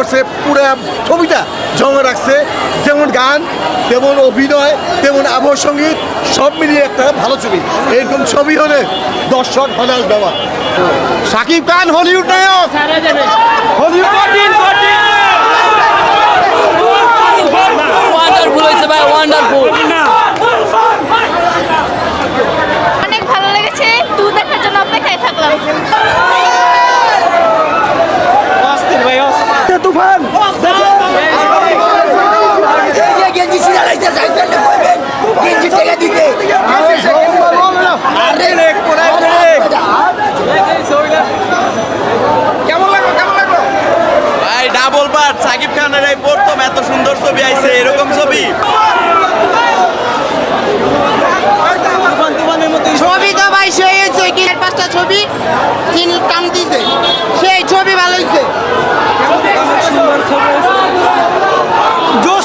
করছে পুরো ছবিটা জমে রাখছে। যেমন গান তেমন অভিনয় তেমন আবহ সংগীত সব মিলিয়ে একটা ভালো ছবি। এরকম ছবি হলে দর্শক হনাস দেওয়া সাকিব খান হলিউড নায়ক! হলিউড ওয়ান্ডারফুল হয়েছে ভাই ওয়ান্ডারফুল অনেক ভালো লেগেছে টু দেখার জন্য অপেক্ষায় থাকলাম তুফান ভাই ডাবল পার্ট সাকিব খানের এই প্রথম এত সুন্দর ছবি আইছে এরকম ছবি ছবি তো ভাই সেই হয়েছে কি চার পাঁচটা ছবি তিন কাম দিছে সেই ছবি ভালো হয়েছে জোশ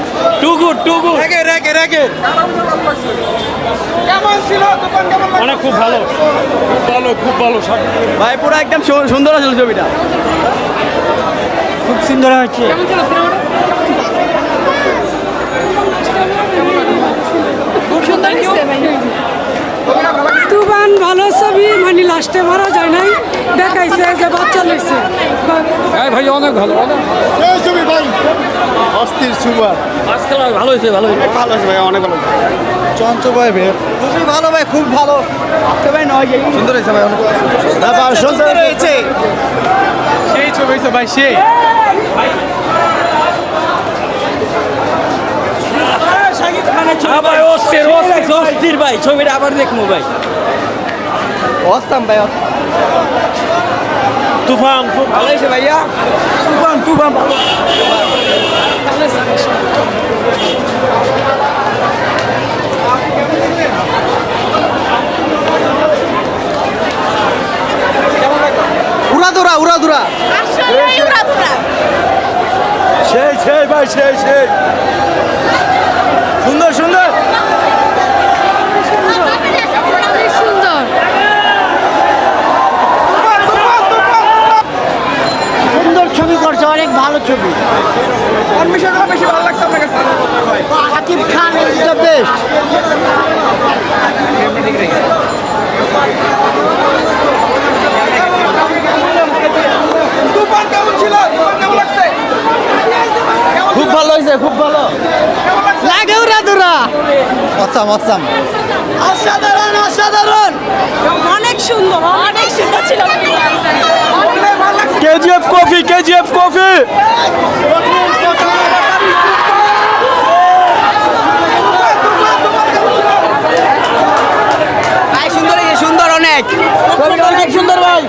টু গুড টু গুড রেগে অনেক খুব ভালো। ভালো খুব ভালো ভাই পুরো একদম সুন্দর আছে ছবিটা। খুব সুন্দর হয়েছে। তুফান ভালো ছবি মানে লাস্টে মারা যায় নাই। দেখাইছে যে বাচ্চা লেগছে ভাই অনেক ভালো। ছবি ভাই। অস্থির সুপার আজকাল ভালো হয়েছে ভালো হয়েছে। ভালো আছে ভাই অনেক ভালো চঞ্চল ভাই ভাই খুবই ভালো ভাই খুব ভালো। ভাই নয় সুন্দর হয়েছে ভাই অনেক সুন্দর। হয়েছে। সেই ছবি হয়েছে ভাই সেই। অস্থির ভাই ছবিটা আবার দেখব ভাই। অস্তাম ভাই তুফান খুব ভালো হয়েছে ভাইয়া? তুফান তুফান। উড়াদুরা উড়াদুরা সেই সেই ভাই সেই সেই সুন্দর সুন্দর অনেক সুন্দর সুন্দর ছবি করছে অনেক ভালো ছবি কোন বিষয়টা বেশি ভালো লাগছে আপনার কাছে Shakib Khan is the best Toofan কেমন ছিল তুফান কেমন লাগছে খুব ভালো হয়েছে খুব ভালো লাগে উড়া দুরা আচ্ছা আচ্ছা অসাধারণ অসাধারণ। অনেক সুন্দর অনেক সুন্দর ছিল। KGF coffee KGF coffee. সুন্দর সুন্দর অনেক। অনেক সুন্দর ভাই।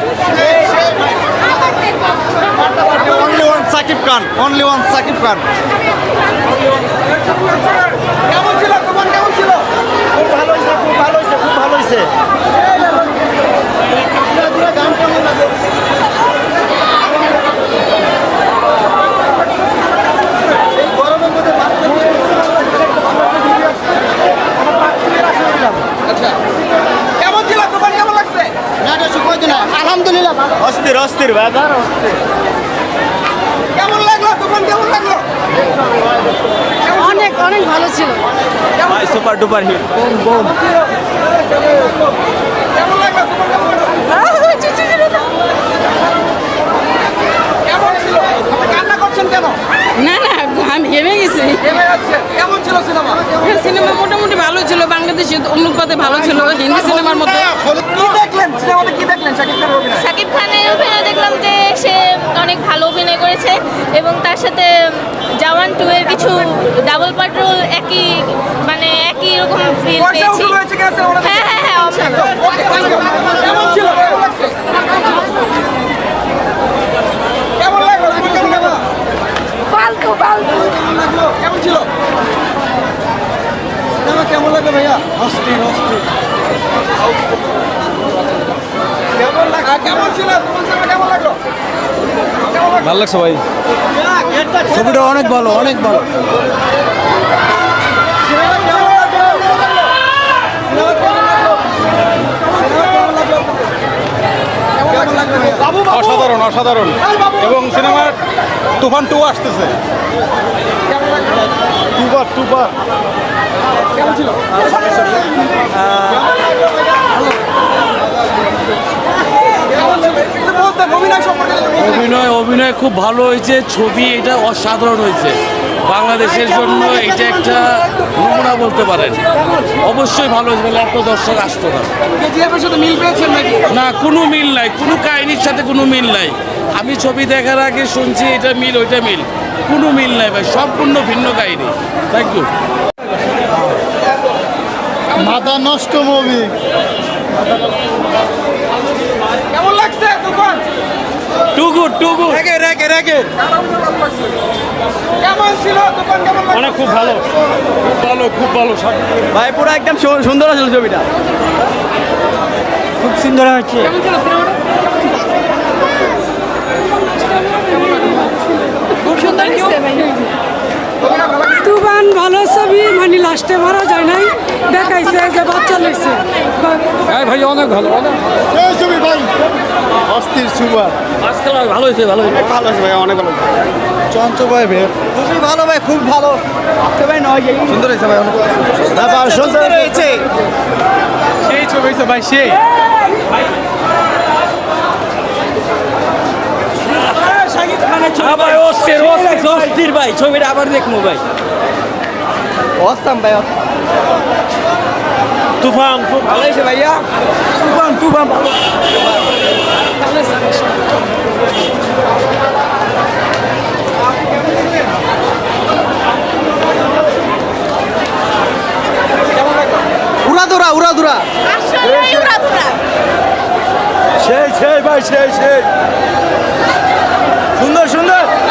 Only one Shakib Khan only one Shakib Khan কেমন ছিল খুব ভালো হয়েছে খুব ভালো হয়েছে খুব ভালো হয়েছে কেমন ছিল তুফান কেমন লাগছে আলহামদুলিল্লাহ অস্থির অস্থির কেমন লাগল কেমন লাগল? অনেক অনেক ভালো ছিল। সুপার ডুপার হিট কেমন লাগল তুফান কেমন লাগল কেমন ছিল আপনি কান্না করছেন কেন না না আমি হেমে গেছি এমএ হচ্ছে কেমন ছিল সিনেমা সিনেমা মোটামুটি ভালো ছিল বাংলাদেশি অনুপাতে ভালো ছিল হিন্দি সিনেমার মধ্যে কি দেখলেন সিনেমাতে কি দেখলেন শাকিব খানের অভিনয় সাকিব খানের অভিনয় দেখলাম যে সে অনেক ভালো করেছে এবং তার সাথে জাওয়ান টু এর কিছু ডাবল পাট্রোল একই মানে একই রকম ফিল পেয়েছি। হ্যাঁ হ্যাঁ হ্যাঁ অবশ্যই। কেমন ছিল কেমন লাগছে কেমন লাগল কেমন লাগল ফালতু কেমন ছিল সিনেমা কেমন লাগল ভাইয়া অস্থির অস্থির কেমন লাগল কেমন ছিল তোমার সিনেমা কেমন লাগল ভালো লাগছে ভাই? ছবিটা অনেক ভালো অনেক ভালো। অসাধারণ অসাধারণ। এবং সিনেমার তুফান টু আসতেছে। দুবার দুবার কেমন ছিল কেমন ছিল একটু বলতে অভিনয় সম্পর্কে যদি বলতেন। অভিনয় অভিনয় খুব ভালো হয়েছে ছবি এটা অসাধারণ হয়েছে। বাংলাদেশের জন্য এটা একটা নমুনা বলতে পারেন। অবশ্যই ভালো হয়েছে বলে এত দর্শক আসতো না। না কোনো মিল নাই কোনো কাহিনীর সাথে কোনো মিল নাই। আমি ছবি দেখার আগে শুনছি এটা মিল ওইটা মিল। কোনো মিল নাই ভাই সম্পূর্ণ ভিন্ন কাহিনী। থ্যাংক ইউ মাথা নষ্ট মুভি। কেমন লাগছে টু গুড টু গুড রেখে রেখে রেখে কেমন ছিল তুফান কেমন লাগছে? অনেক খুব ভালো। খুব ভালো খুব ভালো ভাই পুরো একদম সুন্দর আছে ছবিটা। খুব সুন্দর হচ্ছে তুফান ভালো ছবি মানে লাস্টে মারা যায় নাই। দেখাইছে যে বাচ্চা লইছে হ্যাঁ ভাই অনেক ভালো অনেক এই ছবি ভাই অস্থির সুপার আজকাল ভালো হয়েছে ভালো হয়েছে। ভালো আছে ভাই অনেক ভালো চঞ্চল ভাই ভের খুবই ভালো ভাই খুব ভালো। তো ভাই নয় সুন্দর হয়েছে ভাই অনেক সুন্দর হয়েছে। সেই ছবি হয়েছে ভাই সেই। ভাই অস্থির অস্থির ভাই ছবিটা আবার দেখব ভাই। অসাম ভাই তুফান খুব ভালো হয়েছে ভাইয়া। তুফান তুফান şey şey. Şunlar şunlar.